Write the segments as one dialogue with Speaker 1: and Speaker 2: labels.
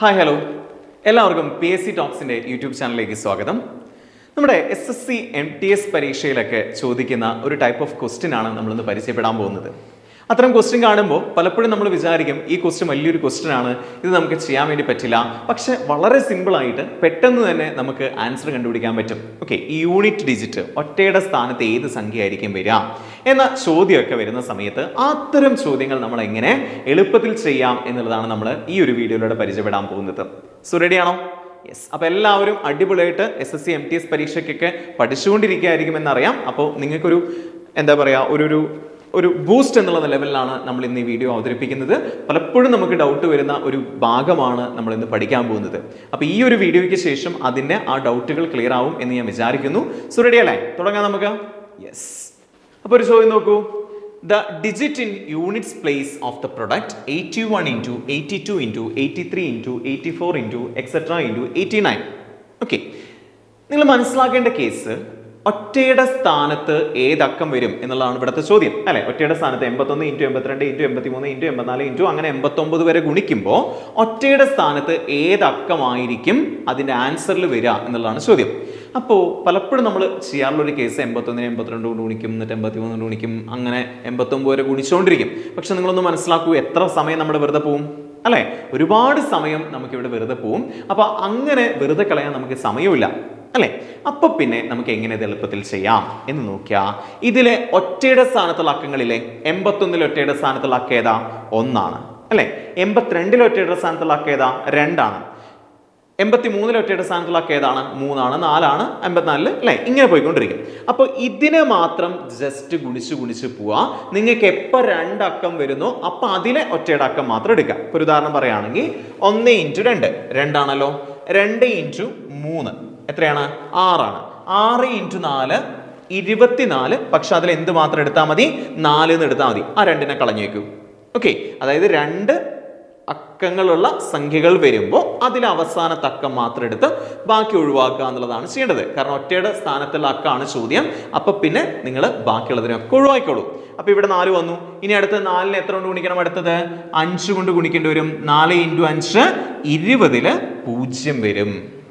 Speaker 1: Hi hello. എല്ലാവർക്കും P S C ടോക്സിന്റെ YouTube ചാനലിലേക്ക് സ്വാഗതം. നമ്മുടെ S S C M T S പരീക്ഷയിലൊക്കെ ചോദിക്കുന്ന ഒരു ടൈപ്പ് ഓഫ് ക്വസ്റ്റ്യൻ ആണ് നമ്മളിന്ന് പരിചയപ്പെടാൻ പോകുന്നത്. അത്തരം ക്വസ്റ്റ്യൻ കാണുമ്പോൾ പലപ്പോഴും നമ്മൾ വിചാരിക്കും ഈ ക്വസ്റ്റ്യൻ വലിയൊരു ക്വസ്റ്റ്യൻ ആണ്. ഇത് നമുക്ക് ചെയ്യാൻ വേണ്ടി പറ്റില്ല. പക്ഷേ വളരെ സിമ്പിളായിട്ട് പെട്ടെന്ന് തന്നെ നമുക്ക് ആൻസർ കണ്ടുപിടിക്കാൻ പറ്റും. ഓക്കെ ഈ യൂണിറ്റ് ഡിജിറ്റ് ഒറ്റയുടെ സ്ഥാനത്ത് ഏത് സംഖ്യ ആയിരിക്കും വരിക? എന്ന ചോദ്യമൊക്കെ വരുന്ന സമയത്ത് അത്തരം ചോദ്യങ്ങൾ നമ്മൾ എങ്ങനെ എളുപ്പത്തിൽ ചെയ്യാം എന്നുള്ളതാണ് നമ്മൾ ഈ ഒരു വീഡിയോയിലൂടെ പരിചയപ്പെടാൻ പോകുന്നത്. സോ റെഡിയാണോ യെസ് അപ്പോൾ എല്ലാവരും അടിപൊളിയായിട്ട് S S C M T S പരീക്ഷയ്ക്കൊക്കെ പഠിച്ചുകൊണ്ടിരിക്കുകയായിരിക്കും എന്നറിയാം അപ്പോൾ നിങ്ങൾക്കൊരു എന്താ പറയുക ഒരു ഒരു ഒരു ബൂസ്റ്റ് എന്നുള്ള ലെവലിലാണ് നമ്മൾ ഇന്ന് ഈ വീഡിയോ അവതരിപ്പിക്കുന്നത്. പലപ്പോഴും നമുക്ക് ഡൗട്ട് വരുന്ന ഒരു ഭാഗമാണ് നമ്മൾ ഇന്ന് പഠിക്കാൻ പോകുന്നത്. അപ്പോൾ ഈ ഒരു വീഡിയോയ്ക്ക് ശേഷം അതിന്റെ ആ ഡൗട്ടുകൾ ക്ലിയർ ആവും എന്ന് ഞാൻ വിചാരിക്കുന്നു. സോ റെഡി അല്ലേ? തുടങ്ങാം നമുക്ക്. യെസ് അപ്പോൾ ഒരു ചോദ്യം നോക്കൂ. The digit in units place of the product eighty one into eighty two into eighty three into eighty four into etcetera into eighty nine okay നിങ്ങൾ മനസ്സിലാക്കേണ്ട കേസ് ഒറ്റയുടെ സ്ഥാനത്ത് ഏതക്കം വരും എന്നുള്ളതാണ് ഇവിടുത്തെ ചോദ്യം. അല്ലെ? ഒറ്റയുടെ സ്ഥാനത്ത് എൺപത്തൊന്ന് ഇന്റു എൺപത്തിരണ്ട് ഇന്റു എൺപത്തിമൂന്ന് ഇന്റു എൺപത്തിനാല് ഇന്റു അങ്ങനെ എൺപത്തൊമ്പത് വരെ ഗുണിക്കുമ്പോൾ ഒറ്റയുടെ സ്ഥാനത്ത് ഏതക്കമായിരിക്കും അതിന്റെ ആൻസറിൽ വരിക എന്നുള്ളതാണ് ചോദ്യം. അപ്പോൾ പലപ്പോഴും നമ്മൾ ചെയ്യാറുള്ളൊരു കേസ് എൺപത്തൊന്നിന് എൺപത്തിരണ്ട് കൊണ്ട് ഗുണിക്കും എന്നിട്ട് എൺപത്തിമൂന്ന് കൊണ്ട് ഗുണിക്കും അങ്ങനെ എൺപത്തൊമ്പത് വരെ ഗുണിച്ചുകൊണ്ടിരിക്കും പക്ഷെ നിങ്ങളൊന്ന് മനസ്സിലാക്കൂ എത്ര സമയം നമ്മൾ വെറുതെ പോവും. അല്ലേ? ഒരുപാട് സമയം നമുക്കിവിടെ വെറുതെ പോവും. അപ്പോൾ അങ്ങനെ വെറുതെ കളയാൻ നമുക്ക് സമയമില്ല. അല്ലേ? അപ്പോൾ പിന്നെ നമുക്ക് എങ്ങനെ ഇത് എളുപ്പത്തിൽ ചെയ്യാം എന്ന് നോക്കിയാ ഇതിലെ ഒറ്റയുടെ സ്ഥാനത്തുള്ള അക്കങ്ങളിലെ എൺപത്തൊന്നിലെ ഒറ്റയുടെ സ്ഥാനത്തുള്ള അക്ക ഏതാ? ഒന്നാണ്. അല്ലേ? എൺപത്തിരണ്ടിലെ ഒറ്റയുടെ സ്ഥാനത്തുള്ള അക്ക ഏതാ? രണ്ടാണ്. എൺപത്തി മൂന്നിലെ ഒറ്റയുടെ സ്ഥാനത്തുള്ള അക്ക ഏതാണ്? മൂന്നാണ്. നാലാണ്. അമ്പത്തിനാലിൽ അല്ലേ? ഇങ്ങനെ പോയിക്കൊണ്ടിരിക്കും. അപ്പോൾ ഇതിനെ മാത്രം ജസ്റ്റ് ഗുണിച്ച് ഗുണിച്ച് പോവാ. നിങ്ങൾക്ക് എപ്പോൾ രണ്ടക്കം വരുന്നോ അപ്പോൾ അതിലെ ഒറ്റയുടെ അക്കം മാത്രം എടുക്കുക ഇപ്പോൾ ഒരു ഉദാഹരണം പറയുകയാണെങ്കിൽ ഒന്ന് ഇന്റു രണ്ട്. രണ്ടാണല്ലോ? രണ്ട് ഇന്റു മൂന്ന്. എത്രയാണ്? ആറാണ്. ആറ് ഇന്റു നാല് ഇരുപത്തിനാല്. പക്ഷെ അതിൽ എന്ത് മാത്രം എടുത്താൽ മതി? നാല് എന്ന് എടുത്താൽ മതി. ആ രണ്ടിനെ കളഞ്ഞു വെക്കൂ ഓക്കെ. അതായത് രണ്ട് അക്കങ്ങളുള്ള സംഖ്യകൾ വരുമ്പോൾ അതിൽ അവസാനത്തെ അക്കം മാത്രം എടുത്ത് ബാക്കി ഒഴിവാക്കുക എന്നുള്ളതാണ് ചെയ്യേണ്ടത്. കാരണം ഒറ്റയുടെ സ്ഥാനത്തുള്ള അക്കമാണ് ചോദ്യം. അപ്പം പിന്നെ നിങ്ങൾ ബാക്കിയുള്ളതിനൊക്കെ ഒഴിവാക്കിക്കോളൂ. അപ്പോൾ ഇവിടെ നാല് വന്നു. ഇനി അടുത്ത് നാലിന് എത്ര കൊണ്ട് ഗുണിക്കണം അടുത്തത്? അഞ്ച് കൊണ്ട് ഗുണിക്കേണ്ടി വരും. നാല് ഇന്റു അഞ്ച് ഇരുപതിൽ പൂജ്യം വരും.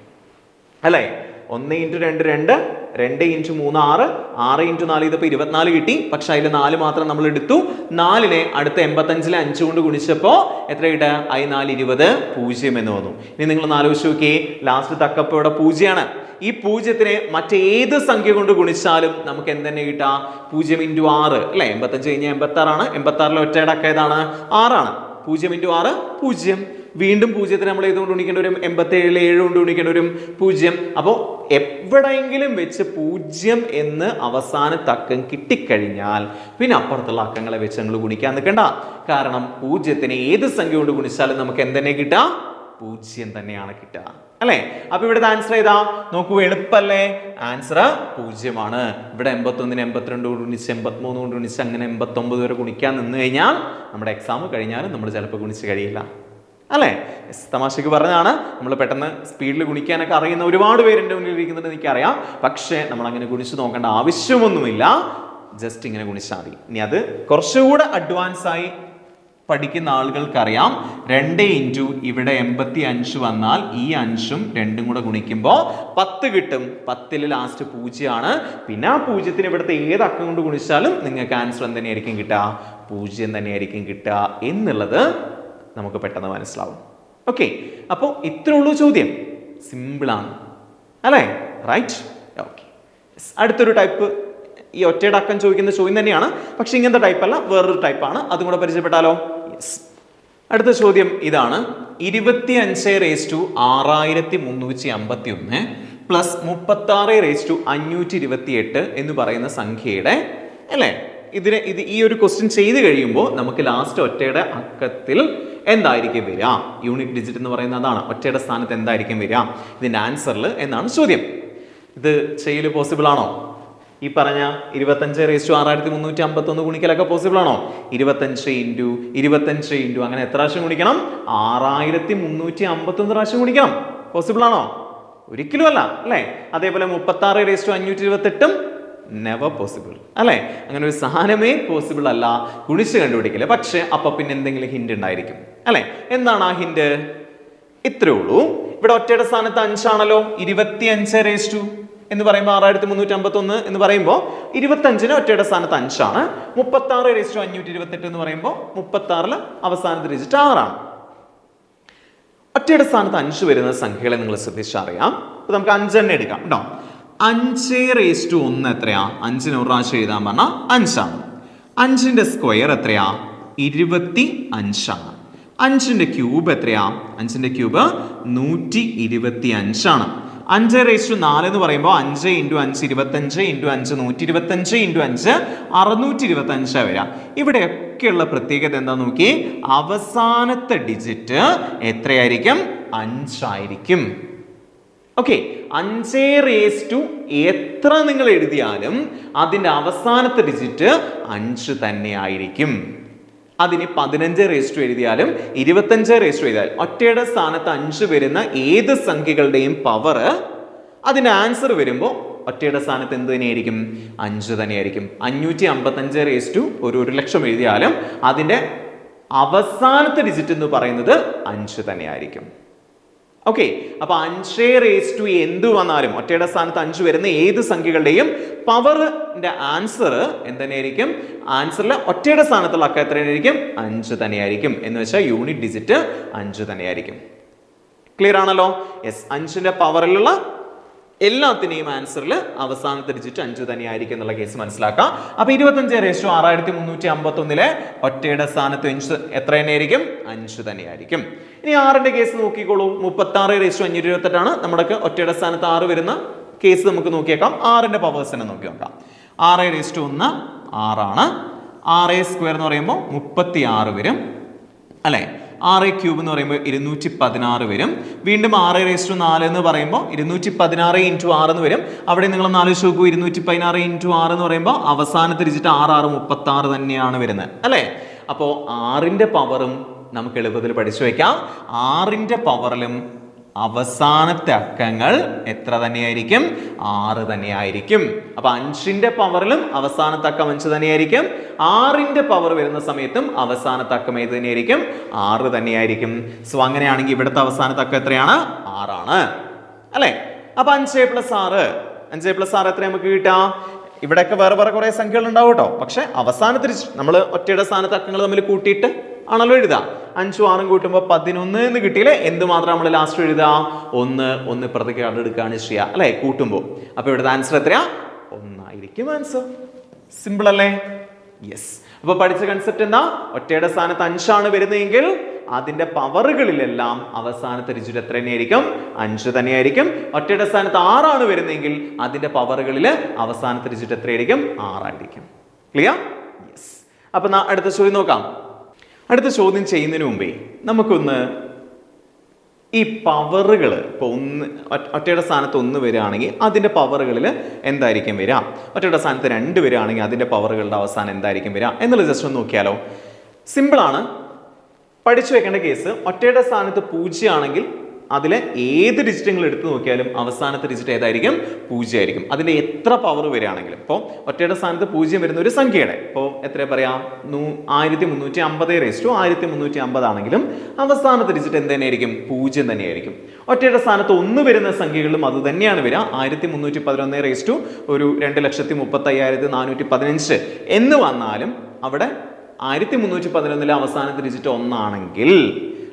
Speaker 1: അല്ലേ? ഒന്ന് ഇന്റു രണ്ട് രണ്ട് രണ്ട് ഇന്റു മൂന്ന് ആറ് ആറ് ഇന്റു നാല് ഇതിപ്പോൾ ഇരുപത്തിനാല് കിട്ടി. പക്ഷെ അതിൽ നാല് മാത്രം നമ്മൾ എടുത്തു. നാലിനെ അടുത്ത എൺപത്തഞ്ചിലെ അഞ്ച് കൊണ്ട് ഗുണിച്ചപ്പോൾ എത്ര കിട്ടുക? ഐ നാല് ഇരുപത് പൂജ്യം എന്ന് വന്നു. ഇനി നിങ്ങൾ ആലോചിച്ച് നോക്കിയേ. ലാസ്റ്റ് തക്കപ്പോൾ ഇവിടെ പൂജ്യമാണ്. ഈ പൂജ്യത്തിനെ മറ്റേത് സംഖ്യ കൊണ്ട് ഗുണിച്ചാലും നമുക്ക് എന്തെന്നെ കിട്ടാം പൂജ്യം ഇന്റു ആറ് അല്ലേ? എൺപത്തഞ്ച് കഴിഞ്ഞാൽ എൺപത്താറാണ്. എൺപത്താറിലെ ഒറ്റയുടെ അക്ക ഏതാണ്? ആറാണ്. പൂജ്യം ഇന്റു ആറ് പൂജ്യം. വീണ്ടും പൂജ്യത്തിന് നമ്മൾ ഏതുകൊണ്ട് ഗുണിക്കേണ്ടി വരും? എൺപത്തി ഏഴിൽ ഏഴ് കൊണ്ട് ഗുണിക്കേണ്ടി വരും. പൂജ്യം. അപ്പോൾ എവിടെയെങ്കിലും വെച്ച് പൂജ്യം എന്ന് അവസാന തക്കം കിട്ടിക്കഴിഞ്ഞാൽ പിന്നെ അപ്പുറത്തുള്ള അക്കങ്ങളെ വെച്ച് നിങ്ങൾ ഗുണിക്കാൻ നിൽക്കണ്ട. കാരണം പൂജ്യത്തിന് ഏത് സംഖ്യ കൊണ്ട് ഗുണിച്ചാലും നമുക്ക് എന്തെന്നെ കിട്ടുക പൂജ്യം തന്നെയാണ് കിട്ടുക അല്ലേ? അപ്പൊ ഇവിടുത്തെ ആൻസർ ഏതാ? നോക്കൂ എളുപ്പല്ലേ? ആൻസർ പൂജ്യമാണ്. ഇവിടെ എൺപത്തൊന്നിന് എൺപത്തിരണ്ട് കൊണ്ട് ഗുണിച്ച് എൺപത്തിമൂന്ന് കൊണ്ട് ഗുണിച്ച് അങ്ങനെ എൺപത്തൊമ്പത് വരെ ഗുണിക്കാൻ നിന്ന് കഴിഞ്ഞാൽ നമ്മുടെ എക്സാം കഴിഞ്ഞാലും നമ്മൾ ചിലപ്പോൾ ഗുണിച്ച് കഴിയില്ല. അല്ലേ? തമാശക്ക് പറഞ്ഞാണ് നമ്മൾ പെട്ടെന്ന് സ്പീഡിൽ ഗുണിക്കാനൊക്കെ അറിയുന്ന ഒരുപാട് പേരെന്റെ മുന്നിൽ ഇരിക്കുന്നുണ്ട് എനിക്കറിയാം. പക്ഷേ നമ്മൾ അങ്ങനെ ഗുണിച്ച് നോക്കേണ്ട ആവശ്യമൊന്നുമില്ല. ജസ്റ്റ് ഇങ്ങനെ ഗുണിച്ചാൽ മതി. ഇനി അത് കുറച്ചുകൂടെ അഡ്വാൻസ് ആയി പഠിക്കുന്ന ആളുകൾക്കറിയാം. രണ്ട് ഇന്റു ഇവിടെ എൺപത്തി അഞ്ച് വന്നാൽ ഈ അഞ്ചും രണ്ടും കൂടെ ഗുണിക്കുമ്പോൾ പത്ത് കിട്ടും. പത്തിൽ ലാസ്റ്റ് പൂജ്യമാണ്. പിന്നെ ആ പൂജ്യത്തിന് ഇവിടുത്തെ ഏത് അക്കം കൊണ്ട് ഗുണിച്ചാലും നിങ്ങൾക്ക് ആൻസർ എന്ത് തന്നെയായിരിക്കും കിട്ടുക? പൂജ്യം തന്നെയായിരിക്കും കിട്ടുക എന്നുള്ളത് നമുക്ക് പെട്ടെന്ന് മനസ്സിലാവും. ഓക്കെ അപ്പോൾ ഇത്രേ ഉള്ളൂ ചോദ്യം. സിമ്പിളാണ് അല്ലേ? റൈറ്റ് ഓക്കെ അടുത്തൊരു ടൈപ്പ് ഈ ഒറ്റയുടെ അക്കം ചോദിക്കുന്ന ചോദ്യം തന്നെയാണ്. പക്ഷെ ഇങ്ങനത്തെ ടൈപ്പ് അല്ല വേറൊരു ടൈപ്പാണ് അതും കൂടെ പരിചയപ്പെട്ടാലോ? യെസ് അടുത്ത ചോദ്യം ഇതാണ്. ഇരുപത്തി അഞ്ച് റേസ് ടു ആറായിരത്തി മുന്നൂറ്റി അമ്പത്തി ഒന്ന് പ്ലസ് മുപ്പത്തി ആറ് റേസ് ടു അഞ്ഞൂറ്റി ഇരുപത്തി എട്ട് എന്ന് പറയുന്ന സംഖ്യയുടെ അല്ലേ? ഇതിന് ഇത് ഈ ഒരു ക്വസ്റ്റ്യൻ ചെയ്ത് കഴിയുമ്പോൾ നമുക്ക് ലാസ്റ്റ് ഒറ്റയുടെ അക്കത്തിൽ എന്തായിരിക്കും വരിക? യൂണിറ്റ് ഡിജിറ്റ് എന്ന് പറയുന്നത് അതാണ്. ഒറ്റയുടെ സ്ഥാനത്ത് എന്തായിരിക്കും വരിക? ഇതിന്റെ ആൻസറിൽ എന്നാണ് ചോദ്യം. ഇത് ചെയ്യൽ പോസിബിൾ ആണോ? ഈ പറഞ്ഞ ഇരുപത്തഞ്ച് റേസ് ടു ആറായിരത്തി മുന്നൂറ്റി അമ്പത്തൊന്ന് ഗുണിക്കലൊക്കെ പോസിബിൾ ആണോ? ഇരുപത്തഞ്ച് ഇന്റു ഇരുപത്തഞ്ച് ഇന്റു അങ്ങനെ എത്ര പ്രാവശ്യം ഗുണിക്കണം? ആറായിരത്തി മുന്നൂറ്റി അമ്പത്തൊന്ന് പ്രാവശ്യം ഗുണിക്കണം. പോസിബിൾ ആണോ? ഒരിക്കലും അല്ല അല്ലേ? അതേപോലെ മുപ്പത്തി ആറ് റേസ് ടു അഞ്ഞൂറ്റി ഇരുപത്തെട്ടും നെവർ പോസിബിൾ അല്ലേ? അങ്ങനെ ഒരു സാധനമേ പോസിബിൾ അല്ല. ഗുണിച്ച് കണ്ടുപിടിക്കില്ല പക്ഷേ അപ്പം പിന്നെ എന്തെങ്കിലും ഹിന്റ് ഉണ്ടായിരിക്കും. അല്ലെ? എന്താണ് ആ ഹിൻഡ് ഇത്രേ ഉള്ളൂ. ഇവിടെ ഒറ്റയുടെ സ്ഥാനത്ത് അഞ്ചാണല്ലോ. ഇരുപത്തി അഞ്ച് റേസ് ടു എന്ന് പറയുമ്പോൾ ആറായിരത്തി മുന്നൂറ്റി അമ്പത്തൊന്ന് എന്ന് പറയുമ്പോൾ ഇരുപത്തഞ്ചിന് ഒറ്റയുടെ സ്ഥാനത്ത് അഞ്ചാണ്. മുപ്പത്തി ആറ് റേസ് ടു അഞ്ഞൂറ്റി ഇരുപത്തെട്ട് എന്ന് പറയുമ്പോൾ മുപ്പത്തി ആറിൽ അവസാനത്തെ ഡിജിറ്റ് ആറാണ്. ഒറ്റയുടെ സ്ഥാനത്ത് അഞ്ച് വരുന്ന സംഖ്യകളെ നിങ്ങൾ ശ്രദ്ധിച്ചറിയാം അപ്പൊ നമുക്ക് അഞ്ചെണ്ണം എടുക്കാം കേട്ടോ അഞ്ച് റേസ് ടു ഒന്ന് എത്രയാ? അഞ്ചിന് ഒരു പ്രാവശ്യം എഴുതാൻ പറഞ്ഞാൽ അഞ്ചാണ്. അഞ്ചിന്റെ സ്ക്വയർ എത്രയാ? ഇരുപത്തി അഞ്ചാണ് അഞ്ചിന്റെ ക്യൂബ് എത്രയാ? അഞ്ചിന്റെ ക്യൂബ് നൂറ്റി ഇരുപത്തി അഞ്ചാണ് അഞ്ച് റേസ് ടു നാല് എന്ന് പറയുമ്പോൾ അഞ്ച് ഇന്റു അഞ്ച് ഇരുപത്തഞ്ച് ഇന്റു അഞ്ച് നൂറ്റി ഇരുപത്തഞ്ച് ഇന്റു അഞ്ച് അറുന്നൂറ്റി ഇരുപത്തി അഞ്ച് വരാം. ഇവിടെയൊക്കെയുള്ള പ്രത്യേകത എന്താ നോക്കി? അവസാനത്തെ ഡിജിറ്റ് എത്രയായിരിക്കും? അഞ്ചായിരിക്കും. ഓക്കെ അഞ്ച് റേസ് ടു എത്ര നിങ്ങൾ എഴുതിയാലും അതിന്റെ അവസാനത്തെ ഡിജിറ്റ് അഞ്ച് തന്നെ ആയിരിക്കും അതിന് പതിനഞ്ച് രജിസ്റ്റർ എഴുതിയാലും ഇരുപത്തഞ്ച് രജിസ്റ്റർ എഴുതിയാലും ഒറ്റയുടെ സ്ഥാനത്ത് അഞ്ച് വരുന്ന ഏത് സംഖ്യകളുടെയും പവർ അതിന്റെ ആൻസർ വരുമ്പോൾ ഒറ്റയുടെ സ്ഥാനത്ത് എന്ത് തന്നെയായിരിക്കും? അഞ്ച് തന്നെയായിരിക്കും. അഞ്ഞൂറ്റി അമ്പത്തഞ്ച് റേസ് ഒരു ഒരു ലക്ഷം എഴുതിയാലും അതിന്റെ അവസാനത്തെ ഡിജിറ്റ് എന്ന് പറയുന്നത് അഞ്ച് തന്നെയായിരിക്കും. ഓക്കെ അപ്പൊ അഞ്ച് റേസ് ടു എന്ത് വന്നാലും ഒറ്റയുടെ സ്ഥാനത്ത് അഞ്ച് വരുന്ന ഏത് സംഖ്യകളുടെയും പവറിന്റെ ആൻസർ എന്തായിരിക്കും ആൻസറിൽ ഒറ്റയുടെ സ്ഥാനത്തുള്ള അക്ക എത്രയായിരിക്കും? അഞ്ച് തന്നെയായിരിക്കും. എന്ന് വെച്ചാൽ യൂണിറ്റ് ഡിജിറ്റ് അഞ്ച് തന്നെയായിരിക്കും. ക്ലിയർ ആണല്ലോ? യെസ് അഞ്ചിന്റെ പവറിലുള്ള എല്ലാത്തിനെയും ആൻസറിൽ അവസാനത്തെ ഡിജിറ്റ് അഞ്ച് തന്നെയായിരിക്കും എന്നുള്ള കേസ് മനസ്സിലാക്കാം. അപ്പൊ ഇരുപത്തഞ്ച് റേസ്റ്റു ആറായിരത്തി മുന്നൂറ്റി അമ്പത്തി ഒന്നിലെ ഒറ്റയുടെ സ്ഥാനത്ത് അഞ്ച് എത്ര തന്നെയായിരിക്കും? അഞ്ച് തന്നെയായിരിക്കും. ഇനി ആറിന്റെ കേസ് നോക്കിക്കോളൂ. മുപ്പത്തി ആറ് റേസ്റ്റു അഞ്ഞൂറ്റി ഇരുപത്തെട്ടാണ് നമ്മുടെ ഒറ്റയുടെ സ്ഥാനത്ത് ആറ് വരുന്ന കേസ് നമുക്ക് നോക്കിയേക്കാം. ആറിന്റെ പവേഴ്സ് തന്നെ നോക്കി നോക്കാം. ആറ് റേസ്റ്റു ഒന്ന് ആറാണ്. ആറ് സ്ക്വയർ എന്ന് പറയുമ്പോൾ മുപ്പത്തി ആറ് വരും. അല്ലെ? ആറ് ക്യൂബ് എന്ന് പറയുമ്പോൾ ഇരുന്നൂറ്റി പതിനാറ് വരും. വീണ്ടും ആറ് റേസ്റ്റു നാല് എന്ന് പറയുമ്പോൾ ഇരുന്നൂറ്റി പതിനാറ് ഇന്റു ആറ് എന്ന് വരും. അവിടെ നിങ്ങൾ നാല് നോക്കൂ ഇരുന്നൂറ്റി പതിനാറ് ഇന്റു ആറ് എന്ന് പറയുമ്പോൾ അവസാനത്തെ തിരിച്ചിട്ട് ആറ് ആറ് മുപ്പത്തി ആറ് തന്നെയാണ് വരുന്നത്. അല്ലേ? അപ്പോൾ ആറിന്റെ പവറും നമുക്ക് എളുപ്പത്തിൽ പഠിച്ചു വയ്ക്കാം ആറിന്റെ പവറിലും അവസാനത്തെ അക്കങ്ങൾ എത്ര തന്നെയായിരിക്കും? ആറ് തന്നെയായിരിക്കും. അപ്പൊ അഞ്ചിന്റെ പവറിലും അവസാനത്തെ അക്കം അഞ്ച് തന്നെയായിരിക്കും. ആറിന്റെ പവർ വരുന്ന സമയത്തും അവസാനത്തെ അക്കം ഏത് തന്നെയായിരിക്കും? ആറ് തന്നെയായിരിക്കും. സോ അങ്ങനെയാണെങ്കിൽ ഇവിടുത്തെ അവസാനത്തെ അക്കം എത്രയാണ്? ആറാണ്. അല്ലെ? അപ്പൊ അഞ്ച് പ്ലസ് ആറ്. അഞ്ച് പ്ലസ് ആറ് എത്ര നമുക്ക് കിട്ടാം ഇവിടെയൊക്കെ വേറെ വേറെ കുറെ സംഖ്യകൾ ഉണ്ടാവും കേട്ടോ. പക്ഷെ അവസാനത്തിൽ നമ്മൾ ഒറ്റയുടെ സ്ഥാനത്ത് അക്കങ്ങൾ തമ്മിൽ കൂട്ടിയിട്ട് ആണല്ലോ എഴുതാം അഞ്ചും ആറും കൂട്ടുമ്പോൾ പതിനൊന്ന് എന്ന് കിട്ടിയില്ലേ? എന്ത് മാത്രം നമ്മൾ ലാസ്റ്റ് എഴുതുക? ഒന്ന് ഒന്ന് ഇപ്പുറത്തേക്ക് കണ്ടെടുക്കുകയാണ് ചെയ്യുക അല്ലെ? കൂട്ടുമ്പോൾ. അപ്പൊ ഇവിടുത്തെ ആൻസർ എത്രയാ? ഒന്നായിരിക്കും ആൻസർ സിമ്പിൾ അല്ലേ? യെസ് അപ്പൊ പഠിച്ച കൺസെപ്റ്റ് എന്താ? ഒറ്റയുടെ സ്ഥാനത്ത് അഞ്ചാണ് വരുന്നതെങ്കിൽ അതിന്റെ പവറുകളിലെല്ലാം അവസാനത്തെ രുചി എത്ര തന്നെയായിരിക്കും? അഞ്ച് തന്നെയായിരിക്കും. ഒറ്റയുടെ സ്ഥാനത്ത് ആറാണ് വരുന്നതെങ്കിൽ അതിന്റെ പവറുകളിൽ അവസാനത്തെ രുചി എത്രയായിരിക്കും? ആറായിരിക്കും. ക്ലിയർ യെസ് അപ്പൊ അടുത്ത ചോദ്യം നോക്കാം. അടുത്ത ചോദ്യം ചെയ്യുന്നതിന് മുമ്പേ നമുക്കൊന്ന് ഈ പവറുകൾ ഇപ്പോൾ ഒന്ന് ഒറ്റ- ഒറ്റയുടെ സ്ഥാനത്ത് ഒന്ന് വരികയാണെങ്കിൽ അതിന്റെ പവറുകളിൽ എന്തായിരിക്കും വരിക? ഒറ്റയുടെ സ്ഥാനത്ത് രണ്ട് വരികയാണെങ്കിൽ അതിന്റെ പവറുകളുടെ അവസാനം എന്തായിരിക്കും വരിക എന്നുള്ളത് ജസ്റ്റ് ഒന്ന് നോക്കിയാലോ. സിമ്പിളാണ് പഠിച്ചു വെക്കേണ്ട കേസ് ഒറ്റയുടെ സ്ഥാനത്ത് പൂജ്യമാണെങ്കിൽ അതിലെ ഏത് ഡിജിറ്റ് നിങ്ങൾ എടുത്തു നോക്കിയാലും അവസാനത്തെ ഡിജിറ്റ് ഏതായിരിക്കും? പൂജ്യമായിരിക്കും. അതിന്റെ എത്ര പവർ വരികയാണെങ്കിലും. ഇപ്പോൾ ഒറ്റയുടെ സ്ഥാനത്ത് പൂജ്യം വരുന്ന ഒരു സംഖ്യയുടെ. ഇപ്പോൾ എത്ര പറയാം? നൂ ആയിരത്തി മുന്നൂറ്റി അമ്പത് റേസ് ടു ആയിരത്തി മുന്നൂറ്റി അമ്പത് ആണെങ്കിലും അവസാനത്തെ ഡിജിറ്റ് എന്ത് തന്നെയായിരിക്കും? പൂജ്യം തന്നെയായിരിക്കും. ഒറ്റയുടെ സ്ഥാനത്ത് ഒന്ന് വരുന്ന സംഖ്യകളിലും അത് തന്നെയാണ് വരിക. ആയിരത്തി മുന്നൂറ്റി പതിനൊന്ന് റേസ് ടു ഒരു രണ്ട് ലക്ഷത്തി മുപ്പത്തി അയ്യായിരത്തി നാനൂറ്റി പതിനഞ്ച് എന്ന് വന്നാലും അവിടെ ആയിരത്തി മുന്നൂറ്റി പതിനൊന്നിലെ അവസാനത്തെ ഡിജിറ്റ് ഒന്നാണെങ്കിൽ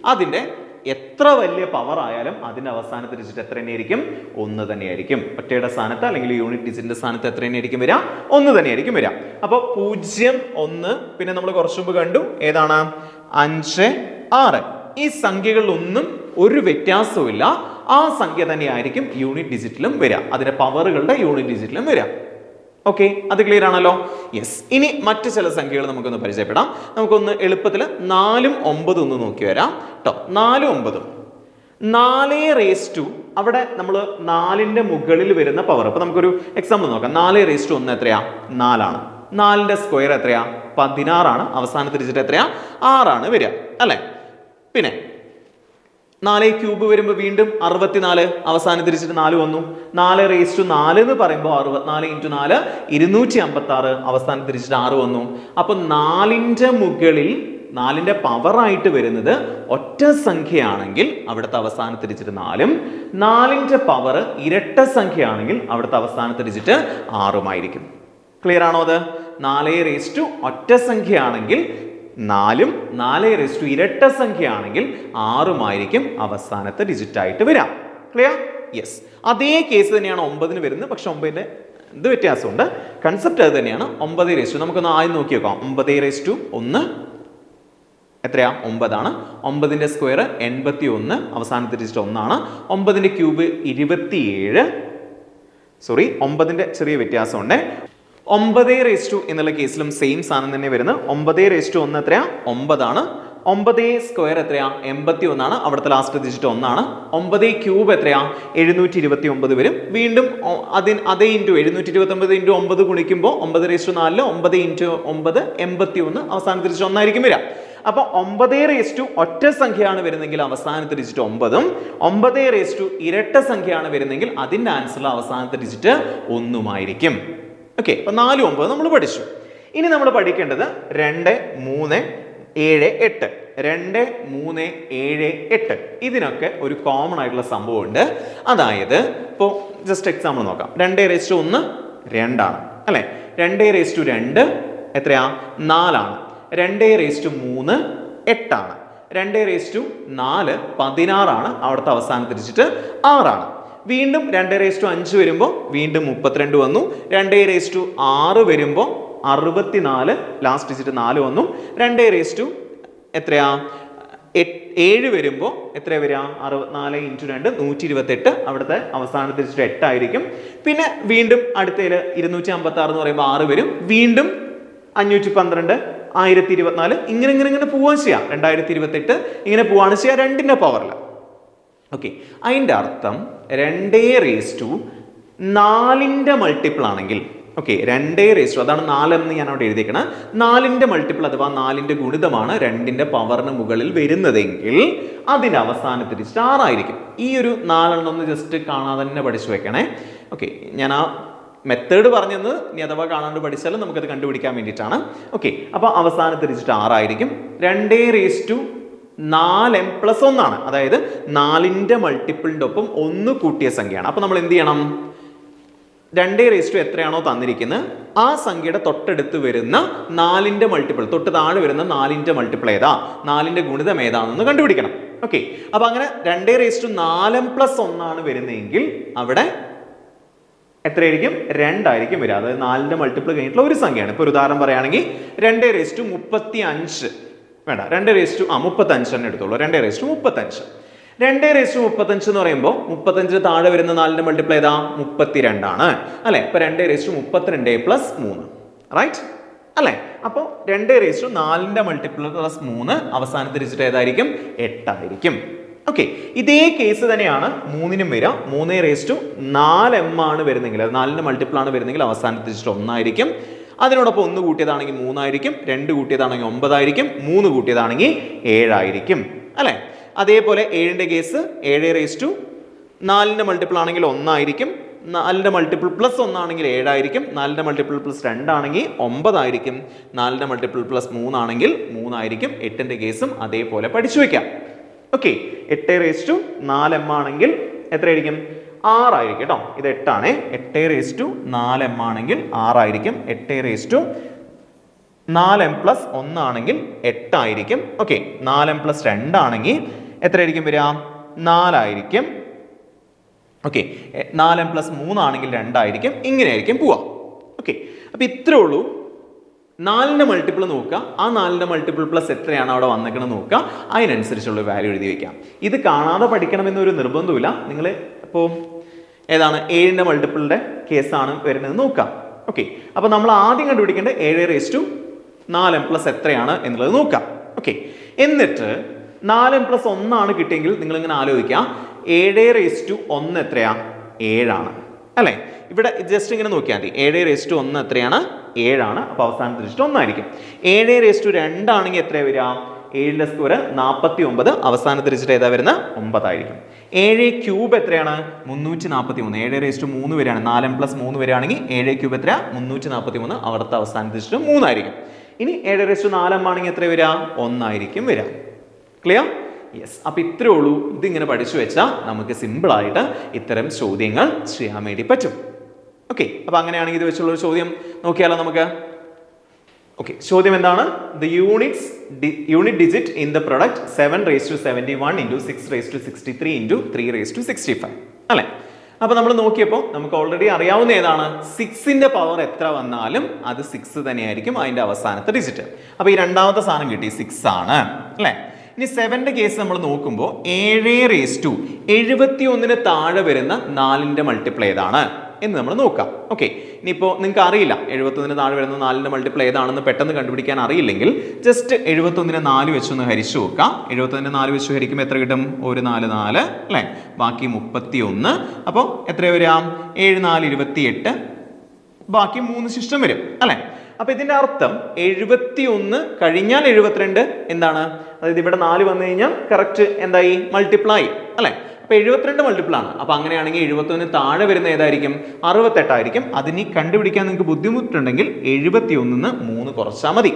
Speaker 1: അതിന്റെ എത്ര വലിയ പവർ ആയാലും അതിന്റെ അവസാനത്തെ ഡിജിറ്റ് എത്ര തന്നെയായിരിക്കും? ഒന്ന് തന്നെയായിരിക്കും. ഒറ്റയുടെ സ്ഥാനത്ത് അല്ലെങ്കിൽ യൂണിറ്റ് ഡിജിറ്റിന്റെ സ്ഥാനത്ത് എത്ര തന്നെയായിരിക്കും വരിക? ഒന്ന് തന്നെയായിരിക്കും വരിക. അപ്പോൾ പൂജ്യം ഒന്ന് പിന്നെ നമ്മൾ കുറച്ചു മുമ്പ് കണ്ടു. ഏതാണ്? അഞ്ച് ആറ്. ഈ സംഖ്യകളിലൊന്നും ഒരു വ്യത്യാസവുമില്ല. ആ സംഖ്യ തന്നെയായിരിക്കും യൂണിറ്റ് ഡിജിറ്റിലും വരിക. അതിന്റെ പവറുകളുടെ യൂണിറ്റ് ഡിജിറ്റിലും വരിക. ഓക്കെ അത് ക്ലിയർ ആണല്ലോ? യെസ് ഇനി മറ്റു ചില സംഖ്യകൾ നമുക്കൊന്ന് പരിചയപ്പെടാം. നമുക്കൊന്ന് എളുപ്പത്തിൽ നാലും ഒമ്പതും ഒന്ന് നോക്കി വരാം. കേട്ടോ നാലും ഒമ്പതും. നാല് റേസ് ടു അവിടെ നമ്മൾ നാലിന്റെ മുകളിൽ വരുന്ന പവർ അപ്പോൾ നമുക്കൊരു എക്സാമ്പിൾ നോക്കാം. നാല് റേസ് ടു ഒന്ന് എത്രയാ? നാലാണ്. നാലിന്റെ സ്ക്വയർ എത്രയാ? പതിനാറാണ്. അവസാനത്തെ ഡിജിറ്റ് എത്രയാ? ആറാണ് വരിക. അല്ലേ? പിന്നെ നാല് ക്യൂബ് വരുമ്പോൾ വീണ്ടും അറുപത്തിനാല് അവസാനം തിരിച്ചിട്ട് നാല് വന്നു. നാല് റേസ് ടു നാല് എന്ന് പറയുമ്പോൾ അറുപത്തിനാല് ഇന്റു നാല് ഇരുന്നൂറ്റി അമ്പത്തി ആറ് അവസാനം തിരിച്ചിട്ട് ആറ് വന്നു. അപ്പൊ നാലിന്റെ മുകളിൽ നാലിന്റെ പവറായിട്ട് വരുന്നത് ഒറ്റ സംഖ്യയാണെങ്കിൽ അവിടുത്തെ അവസാനം തിരിച്ചിട്ട് നാലും നാലിന്റെ പവർ ഇരട്ട സംഖ്യയാണെങ്കിൽ അവിടുത്തെ അവസാനത്തെ തിരിച്ചിട്ട് ആറുമായിരിക്കും. ക്ലിയർ ആണോ അത്? നാല് റേസ് ടു ഒറ്റ സംഖ്യയാണെങ്കിൽ നാലും നാല് റേസ് ടു ഇരട്ട സംഖ്യയാണെങ്കിൽ ആറുമായിരിക്കും അവസാനത്തെ ഡിജിറ്റ് ആയിട്ട് വരാം. ക്ലിയർ യെസ് അതേ കേസ് തന്നെയാണ് ഒമ്പതിന് വരുന്നത്. പക്ഷെ ഒമ്പതിന്റെ എന്ത് വ്യത്യാസമുണ്ട്. കൺസെപ്റ്റ് അത് തന്നെയാണ്. ഒമ്പത് റേസ് നമുക്കൊന്ന് ആദ്യം നോക്കി നോക്കാം. ഒമ്പത് റേസ് ടു ഒന്ന്. എത്രയാ? ഒമ്പതാണ്. ഒമ്പതിന്റെ സ്ക്വയർ എൺപത്തി ഒന്ന് അവസാനത്തെ ഡിജിറ്റ് ഒന്നാണ്. ഒമ്പതിന്റെ ക്യൂബ് ഇരുപത്തിയേഴ്. സോറി ഒമ്പതിന്റെ ചെറിയ വ്യത്യാസമുണ്ട്. ഒമ്പത് റേസ് ടു എന്നുള്ള കേസിലും സെയിം സാധനം തന്നെ വരുന്നത് ഒമ്പത് റേസ് ടു ഒന്ന് എത്രയാ? ഒമ്പതാണ്. ഒമ്പത് സ്ക്വയർ എത്രയാ? എൺപത്തി ഒന്നാണ് അവിടുത്തെ ലാസ്റ്റ് ഡിജിറ്റ് ഒന്നാണ്. ഒമ്പത് ക്യൂബ് എത്രയാ? എഴുന്നൂറ്റി ഇരുപത്തി ഒമ്പത് വരും. വീണ്ടും അതിൻ അതേ ഇന്റു എഴുന്നൂറ്റി ഇരുപത്തി ഒമ്പത് ഇന്റു ഒമ്പത് ഗുണിക്കുമ്പോൾ ഒമ്പത് റേസ് ടു നാലിൽ ഒമ്പത് ഇന്റു ഒമ്പത് എൺപത്തി ഒന്ന് അവസാനത്തെ ഡിജിറ്റ് ഒന്നായിരിക്കും വരിക. അപ്പോൾ ഒമ്പത് റേസ് ടു ഒറ്റ സംഖ്യയാണ് വരുന്നെങ്കിൽ അവസാനത്തെ ഡിജിറ്റ് ഒമ്പതും ഒമ്പത് റേസ് ടു ഇരട്ട സംഖ്യയാണ് വരുന്നെങ്കിൽ അതിന്റെ ആൻസറിൽ അവസാനത്തെ ഡിജിറ്റ് ഒന്നുമായിരിക്കും. ഓക്കെ അപ്പൊ നാലും ഒമ്പത് നമ്മൾ പഠിച്ചു. ഇനി നമ്മൾ പഠിക്കേണ്ടത് രണ്ട് മൂന്ന് ഏഴ് എട്ട്. രണ്ട് മൂന്ന് ഏഴ് എട്ട്. ഇതിനൊക്കെ ഒരു കോമൺ ആയിട്ടുള്ള സംഭവം ഉണ്ട് അതായത് ഇപ്പോൾ ജസ്റ്റ് എക്സാമ്പിൾ നോക്കാം. രണ്ട് റേസ് ടു ഒന്ന് രണ്ടാണ്. അല്ലേ? രണ്ട് റേസ് ടു രണ്ട് എത്രയാ? നാലാണ്. രണ്ട് റേസ് ടു മൂന്ന് എട്ടാണ്. രണ്ട് റേസ് ടു നാല് പതിനാറാണ് അവിടുത്തെ അവസാനം തിരിച്ചിട്ട് ആറാണ്. വീണ്ടും രണ്ട് റേസ് ടു അഞ്ച് വരുമ്പോൾ വീണ്ടും മുപ്പത്തിരണ്ട് വന്നു. രണ്ട് റേസ് ടു ആറ് വരുമ്പോൾ അറുപത്തിനാല് ലാസ്റ്റ് ഡിജിറ്റ് നാല് വന്നു. രണ്ട് റേസ് ടു എത്രയാ? ഏഴ് വരുമ്പോൾ എത്ര വരിക? അറുപത്തിനാല് ഇന്റു രണ്ട് നൂറ്റി ഇരുപത്തെട്ട് അവിടുത്തെ അവസാനത്തെ ഡിജിറ്റ് എട്ടായിരിക്കും പിന്നെ വീണ്ടും അടുത്തതിൽ ഇരുന്നൂറ്റി അമ്പത്തി ആറ് എന്ന് പറയുമ്പോൾ ആറ് വരും. വീണ്ടും അഞ്ഞൂറ്റി പന്ത്രണ്ട് ആയിരത്തി ഇരുപത്തിനാല് ഇങ്ങനെ ഇങ്ങനെ ഇങ്ങനെ പോവാൻ ചെയ്യാം. രണ്ടായിരത്തി ഇരുപത്തെട്ട് ഇങ്ങനെ പോവാണ് ചെയ്യാം രണ്ടിന്റെ പവറിൽ ഓക്കെ അതിന്റെ അർത്ഥം രണ്ടേ റേസ് ടു നാലിന്റെ മൾട്ടിപ്പിൾ ആണെങ്കിൽ ഓക്കെ രണ്ടേ റേസ് ടു അതാണ് നാലെന്ന് ഞാൻ അവിടെ എഴുതിയേക്കണം. നാലിന്റെ മൾട്ടിപ്പിൾ അഥവാ നാലിന്റെ ഗുണിതമാണ് രണ്ടിന്റെ പവറിന് മുകളിൽ വരുന്നതെങ്കിൽ അതിന്റെ അവസാനത്തിൽ സ്റ്റാർ ആയിരിക്കും ഈ ഒരു നാലെണ്ണം ഒന്ന് ജസ്റ്റ് കാണാതെ തന്നെ പഠിച്ചു വെക്കണേ. ഓക്കെ ഞാൻ ആ മെത്തേഡ് പറഞ്ഞത് ഇനി അഥവാ കാണാണ്ട് പഠിച്ചാലും നമുക്കത് കണ്ടുപിടിക്കാൻ വേണ്ടിയിട്ടാണ്. ഓക്കെ അപ്പോൾ അവസാനത്തിൽ സ്റ്റാർ ആറായിരിക്കും. രണ്ടേ റേസ് ടു നാല് എം പ്ലസ് ഒന്നാണ് അതായത് നാലിന്റെ മൾട്ടിപ്പിളിന്റെ ഒപ്പം ഒന്ന് കൂട്ടിയ സംഖ്യയാണ്. അപ്പോൾ നമ്മൾ എന്ത് ചെയ്യണം? രണ്ടേ റേസ് ടു എത്രയാണോ തന്നിരിക്കുന്നത്? ആ സംഖ്യയുടെ തൊട്ടടുത്ത് വരുന്ന നാലിന്റെ മൾട്ടിപ്പിൾ തൊട്ട് താഴെ വരുന്ന നാലിന്റെ മൾട്ടിപ്പിൾ ഏതാ? നാലിന്റെ ഗുണിതം ഏതാണെന്ന് കണ്ടുപിടിക്കണം. ഓക്കെ അപ്പോൾ അങ്ങനെ രണ്ടേ റേസ് ടു നാലും പ്ലസ് ഒന്നാണ് വരുന്നതെങ്കിൽ അവിടെ എത്രയായിരിക്കും? രണ്ടായിരിക്കും വരിക. അതായത് നാലിന്റെ മൾട്ടിപ്പിൾ കഴിഞ്ഞിട്ടുള്ള ഒരു സംഖ്യയാണ്. ഇപ്പോൾ ഒരു ഉദാഹരണം പറയുകയാണെങ്കിൽ രണ്ടേ റേസ് ടു മുപ്പത്തി അഞ്ച് വേണ്ട രണ്ട് റേസ് ടു ആ മുപ്പത്തഞ്ച് തന്നെ എടുത്തോളൂ. രണ്ട് റേസ് ടു മുപ്പത്തഞ്ച്. രണ്ട് റേസ് ടു മുപ്പത്തഞ്ച് എന്ന് പറയുമ്പോൾ മുപ്പത്തഞ്ചിന് താഴെ വരുന്ന നാലിന്റെ മൾട്ടിപ്ലൈ ഏതാ മുപ്പത്തിരണ്ടാണ്. അല്ലെ? ഇപ്പൊ രണ്ട് റേസ് ടു മുപ്പത്തിരണ്ട് പ്ലസ് മൂന്ന്. റൈറ്റ് അല്ലേ? അപ്പോൾ രണ്ട് റേസ് ടു നാലിന്റെ മൾട്ടിപ്ലൈ പ്ലസ് മൂന്ന് അവസാനത്തെ ഡിജിറ്റ് ഏതായിരിക്കും? എട്ടായിരിക്കും. ഓക്കെ ഇതേ കേസ് തന്നെയാണ് മൂന്നിനും വരിക. മൂന്ന് റേസ് ടു നാല് എം ആണ് വരുന്നെങ്കിൽ അത് നാലിന്റെ മൾട്ടിപ്പിൾ ആണ് വരുന്നെങ്കിൽ അവസാനത്തെ ഡിജിറ്റ് ഒന്നായിരിക്കും. അതിനോടൊപ്പം ഒന്ന് കൂട്ടിയതാണെങ്കിൽ മൂന്നായിരിക്കും രണ്ട് കൂട്ടിയതാണെങ്കിൽ ഒമ്പതായിരിക്കും മൂന്ന് കൂട്ടിയതാണെങ്കിൽ ഏഴായിരിക്കും. അല്ലേ? അതേപോലെ ഏഴിന്റെ കേസ് ഏഴ് റേസ് ടു നാലിന്റെ മൾട്ടിപ്പിൾ ആണെങ്കിൽ ഒന്നായിരിക്കും നാലിന്റെ മൾട്ടിപ്പിൾ പ്ലസ് ഒന്നാണെങ്കിൽ ഏഴായിരിക്കും നാലിന്റെ മൾട്ടിപ്പിൾ പ്ലസ് രണ്ടാണെങ്കിൽ ഒമ്പതായിരിക്കും നാലിന്റെ മൾട്ടിപ്പിൾ പ്ലസ് മൂന്നാണെങ്കിൽ മൂന്നായിരിക്കും. എട്ടിന്റെ കേസും അതേപോലെ പഠിച്ചു വയ്ക്കാം ഓക്കെ എട്ട് റേസ് ടു നാല് എം ആണെങ്കിൽ എത്രയായിരിക്കും? ആറായിരിക്കും കേട്ടോ. ഇത് എട്ടാണേ. എട്ട് റേസ് ടു നാല് എം ആണെങ്കിൽ ആറായിരിക്കും എട്ട് റേസ് ടു നാല് എം പ്ലസ് ഒന്നാണെങ്കിൽ എട്ടായിരിക്കും ഓക്കെ നാല് എം പ്ലസ് രണ്ടാണെങ്കിൽ എത്രയായിരിക്കും വരിക? നാലായിരിക്കും ഓക്കെ നാല് എം പ്ലസ് മൂന്നാണെങ്കിൽ രണ്ടായിരിക്കും ഇങ്ങനെയായിരിക്കും പോവാം ഓക്കെ അപ്പം ഇത്രേ ഉള്ളൂ. നാലിന്റെ മൾട്ടിപ്പിൾ നോക്കുക. ആ നാലിന്റെ മൾട്ടിപ്പിൾ പ്ലസ് എത്രയാണ് അവിടെ വന്നേക്കണമെന്ന് നോക്കുക. അതിനനുസരിച്ചുള്ള വാല്യൂ എഴുതി വയ്ക്കാം ഇത് കാണാതെ പഠിക്കണമെന്നൊരു നിർബന്ധമില്ല നിങ്ങൾ ഇപ്പോൾ ഏതാണ്? ഏഴിന്റെ മൾട്ടിപ്പിളിന്റെ കേസാണ് വരുന്നത്. നോക്കാം. ഓക്കെ അപ്പോൾ നമ്മൾ ആദ്യം കണ്ടുപിടിക്കേണ്ടത് ഏഴ് റേസ് ടു നാല് എം പ്ലസ് എത്രയാണ് എന്നുള്ളത് നോക്കാം. ഓക്കെ എന്നിട്ട് നാല് എം പ്ലസ് ഒന്നാണ് കിട്ടിയെങ്കിൽ നിങ്ങളിങ്ങനെ ആലോചിക്കുക. ഏഴ് റേസ് ടു ഒന്ന് എത്രയാ? ഏഴാണ്. അല്ലേ? ഇവിടെ ജസ്റ്റ് ഇങ്ങനെ നോക്കിയാൽ മതി. ഏഴ് റേസ് ടു ഒന്ന് എത്രയാണ്? ഏഴാണ്. അപ്പോൾ അവസാനത്തെ ലിസ്റ്റ് ഒന്നായിരിക്കും. ഏഴ് റേസ് ടു രണ്ടാണെങ്കിൽ എത്രയാണ് വരിക? ഏഴിന്റെ സ്ക്വയർ നാൽപ്പത്തി ഒമ്പത്. അവസാനത്തെ ലിസ്റ്റ് ഏതാ വരുന്നത്? ഒമ്പതായിരിക്കും. ഏഴ് ക്യൂബ് എത്രയാണ്? മുന്നൂറ്റി നാൽപ്പത്തി മൂന്ന് ഏഴ് റേസ് ടു മൂന്ന് വരെയാണ്. നാലും പ്ലസ് മൂന്ന് വരെയാണെങ്കിൽ ഏഴ് ക്യൂബ് എത്ര മുന്നൂറ്റി നാൽപ്പത്തി മൂന്ന് അവിടുത്തെ അവസാനത്തെ മൂന്നായിരിക്കും. ഇനി ഏഴ് റേസ്റ്റ് നാലമ്മാണെങ്കിൽ എത്ര വരിക? ഒന്നായിരിക്കും വരിക. ക്ലിയർ യെസ് അപ്പൊ ഇത്രേ ഉള്ളൂ. ഇതിങ്ങനെ പഠിച്ചു വെച്ചാൽ നമുക്ക് സിമ്പിൾ ആയിട്ട് ഇത്തരം ചോദ്യങ്ങൾ ചെയ്യാൻ വേണ്ടി പറ്റും. ഓക്കെ അപ്പൊ അങ്ങനെയാണെങ്കിൽ ഇത് വെച്ചുള്ള ഒരു ചോദ്യം നോക്കിയാലോ നമുക്ക്? ഓക്കെ ചോദ്യം എന്താണ്? The units unit digit in the product seven raise to seventy one into six raise to sixty three into three raise to sixty five അല്ലേ? അപ്പോൾ നമ്മൾ നോക്കിയപ്പോൾ നമുക്ക് ഓൾറെഡി അറിയാവുന്ന ഏതാണ്? സിക്സിന്റെ പവർ എത്ര വന്നാലും അത് സിക്സ് തന്നെയായിരിക്കും അതിന്റെ അവസാനത്തെ ഡിജിറ്റ് അപ്പോൾ ഈ രണ്ടാമത്തെ സാധനം കിട്ടി സിക്സ് ആണ്. അല്ലേ? ഇനി സെവന്റെ കേസ് നമ്മൾ നോക്കുമ്പോൾ ഏഴ് റേസ് ടു എഴുപത്തി ഒന്നിന് താഴെ വരുന്ന നാലിന്റെ മൾട്ടിപ്ലൈ ഏതാണ്? എന്ന് നമ്മൾ നോക്കാം. ഓക്കെ ഇനിയിപ്പോൾ നിങ്ങൾക്ക് അറിയില്ല എഴുപത്തൊന്നിന് താഴെ വരുന്ന നാലിന്റെ മൾട്ടിപ്ലൈ ഏതാണെന്ന് പെട്ടെന്ന് കണ്ടുപിടിക്കാൻ അറിയില്ലെങ്കിൽ ജസ്റ്റ് എഴുപത്തൊന്നിന് നാല് വെച്ചൊന്ന് ഹരിച്ചു നോക്കാം. എഴുപത്തൊന്നിന് നാല് വെച്ച് ഹരിക്കുമ്പോൾ എത്ര കിട്ടും? ഒരു നാല് നാല് അല്ലേ? ബാക്കി മുപ്പത്തി ഒന്ന് അപ്പോൾ എത്ര വരാം ഏഴ് നാല് ഇരുപത്തി എട്ട് ബാക്കി മൂന്ന് ശിഷ്ടം വരും അല്ലേ? അപ്പൊ ഇതിന്റെ അർത്ഥം എഴുപത്തി ഒന്ന് കഴിഞ്ഞാൽ എഴുപത്തിരണ്ട് എന്താണ്? അതായത് ഇവിടെ നാല് വന്നു കഴിഞ്ഞാൽ കറക്റ്റ് എന്തായി? മൾട്ടിപ്ലൈ അല്ലെ? അപ്പൊ എഴുപത്തിരണ്ട് മൾട്ടിപ്പിൾ ആണ്. അപ്പൊ അങ്ങനെയാണെങ്കിൽ എഴുപത്തൊന്ന് താഴെ വരുന്ന ഏതായിരിക്കും? അറുപത്തെട്ടായിരിക്കും അതിനി കണ്ടുപിടിക്കാൻ നിങ്ങൾക്ക് ബുദ്ധിമുട്ടുണ്ടെങ്കിൽ എഴുപത്തി ഒന്നിന്ന് മൂന്ന് കുറച്ചാൽ മതി.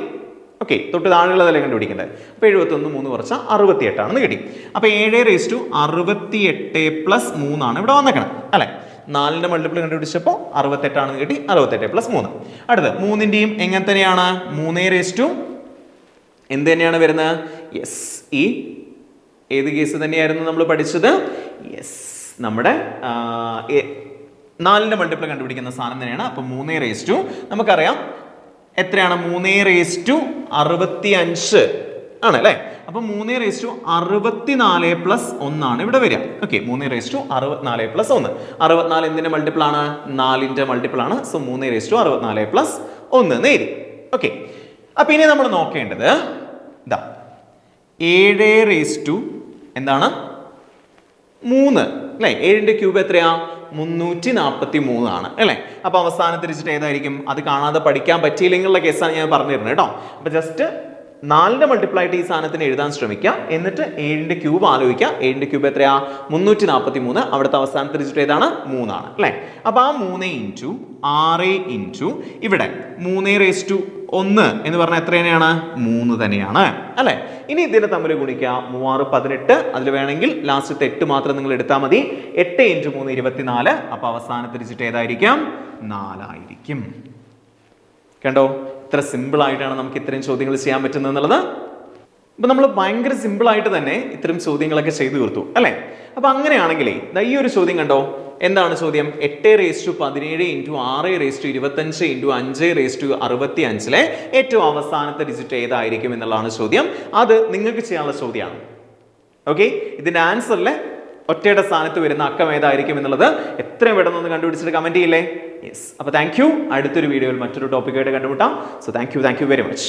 Speaker 1: ഓക്കെ തൊട്ട് താഴെയുള്ളതല്ലേ കണ്ടുപിടിക്കേണ്ടത്? അപ്പോൾ എഴുപത്തൊന്ന് മൂന്ന് കുറച്ചാൽ അറുപത്തി എട്ടാണെന്ന് കിട്ടി. അപ്പോൾ ഏഴ് റേസ് ടു അറുപത്തി എട്ട് പ്ലസ് മൂന്നാണ് ഇവിടെ വന്നേക്കണം അല്ലെ? നാലിന്റെ മൾട്ടിപ്പിൾ കണ്ടുപിടിച്ചപ്പോൾ അറുപത്തെട്ടാണെന്ന് കിട്ടി അറുപത്തെട്ട് പ്ലസ് മൂന്ന്. അടുത്ത് മൂന്നിന്റെയും എങ്ങനെ തന്നെയാണ്? മൂന്നേ റേസ് ടു എന്ത് തന്നെയാണ് വരുന്നത്? യെസ് ഈ ഏത് കേസ് തന്നെയായിരുന്നു നമ്മൾ പഠിച്ചത്? യെസ് നമ്മുടെ നാലിന്റെ മൾട്ടിപ്പിൾ കണ്ടുപിടിക്കുന്ന സാധനം തന്നെയാണ്. അപ്പം മൂന്നേ റേസ് ടു നമുക്കറിയാം എത്രയാണ്? മൂന്നേ റേസ് ടു അറുപത്തി അഞ്ച് ആണ് അല്ലേ? അപ്പൊ മൂന്നേ റേസ് ടു അറുപത്തിനാല് പ്ലസ് ഒന്നാണ് ഇവിടെ വരിക. ഓക്കെ മൂന്നേ റേസ് ടു അറുപത്തിനാല് പ്ലസ് ഒന്ന്. അറുപത്തിനാല് എന്തിന്റെ മൾട്ടിപ്പിൾ ആണ്? നാലിന്റെ മൾട്ടിപ്പിൾ ആണ്. സോ മൂന്നേ റേസ് ടു അറുപത്തിനാല് പ്ലസ് ഒന്ന് നേരി ഓക്കെ അപ്പൊ ഇനി നമ്മൾ നോക്കേണ്ടത് ഇതാ ഏഴ് റേസ് ടു എന്താണ്? മൂന്ന്. അല്ലേ? ഏഴിന്റെ ക്യൂബ് എത്രയാ? മുന്നൂറ്റി നാൽപ്പത്തി മൂന്നാണ് അല്ലേ? അപ്പൊ അവസാനം തിരിച്ചിട്ട് ഏതായിരിക്കും? അത് കാണാതെ പഠിക്കാൻ പറ്റിയില്ലെങ്കിലുള്ള കേസാണ് ഞാൻ പറഞ്ഞിരുന്നത് കേട്ടോ. അപ്പോൾ ജസ്റ്റ് നാലിന്റെ മൾട്ടിപ്ലൈ ആയിട്ട് ഈ സാധനത്തിന് എഴുതാൻ ശ്രമിക്കുക എന്നിട്ട് ഏഴിന്റെ ക്യൂബ് ആലോചിക്കുക ഏഴിന്റെ ക്യൂബ് എത്രയാ? മുന്നൂറ്റി നാൽപ്പത്തി മൂന്ന് അവിടുത്തെ അവസാനത്തെ ഡിജിറ്റ് ഏതാണ്? മൂന്നാണ്. അല്ലേ? അപ്പോൾ ആ മൂന്ന് ഇന്റു ആറ് ഇന്റു ഇവിടെ മൂന്ന് റേസ് ടു ഒന്ന് എന്ന് പറഞ്ഞാൽ എത്ര തന്നെയാണ് മൂന്ന് തന്നെയാണ്. അല്ലെ? ഇനി ഇതിനെ തമ്മിൽ ഗുണിക്കുക മൂവാറ് പതിനെട്ട്. അതിൽ വേണമെങ്കിൽ ലാസ്റ്റ് എട്ട് മാത്രം നിങ്ങൾ എടുത്താൽ മതി. എട്ട് ഇന്റു മൂന്ന് ഇരുപത്തിനാല്. അപ്പൊ അവസാനത്തെ ഡിജിറ്റ് ഏതായിരിക്കാം? നാലായിരിക്കും. കണ്ടോ? ഇത്ര സിമ്പിൾ ആയിട്ടാണ് നമുക്ക് ഇത്രയും ചോദ്യങ്ങൾ ചെയ്യാൻ പറ്റുന്നത് എന്നുള്ളത്. അപ്പൊ നമ്മൾ ഭയങ്കര സിമ്പിൾ ആയിട്ട് തന്നെ ഇത്തരം ചോദ്യങ്ങളൊക്കെ ചെയ്തു തീർത്തു അല്ലേ? അപ്പൊ അങ്ങനെയാണെങ്കിലേ ഈ ഒരു ചോദ്യം കണ്ടോ? എന്താണ് ചോദ്യം? എട്ട് റേസ് ടു പതിനേഴ് ഇന്റു ആറ് റേസ് ടു ഇരുപത്തഞ്ച് ഇന്റു അഞ്ച് റേസ് ടു അറുപത്തി അഞ്ചിലെ ഏറ്റവും അവസാനത്തെ ഡിജിറ്റ് ഏതായിരിക്കും എന്നുള്ളതാണ് ചോദ്യം. അത് നിങ്ങൾക്ക് ചെയ്യാനുള്ള ചോദ്യമാണ്. ഓക്കെ ഇതിന്റെ ആൻസറിൽ ഒറ്റയുടെ സ്ഥാനത്ത് വരുന്ന അക്കം ഏതായിരിക്കും എന്നുള്ളത് എത്രയും പെട്ടെന്ന് ഒന്ന് കണ്ടുപിടിച്ചിട്ട് കമന്റ് ചെയ്യില്ലേ? യെസ് അപ്പോൾ താങ്ക് യു അടുത്തൊരു വീഡിയോയിൽ മറ്റൊരു ടോപ്പിക്കായിട്ട് കണ്ടുമുട്ടാം. So thank you thank you very much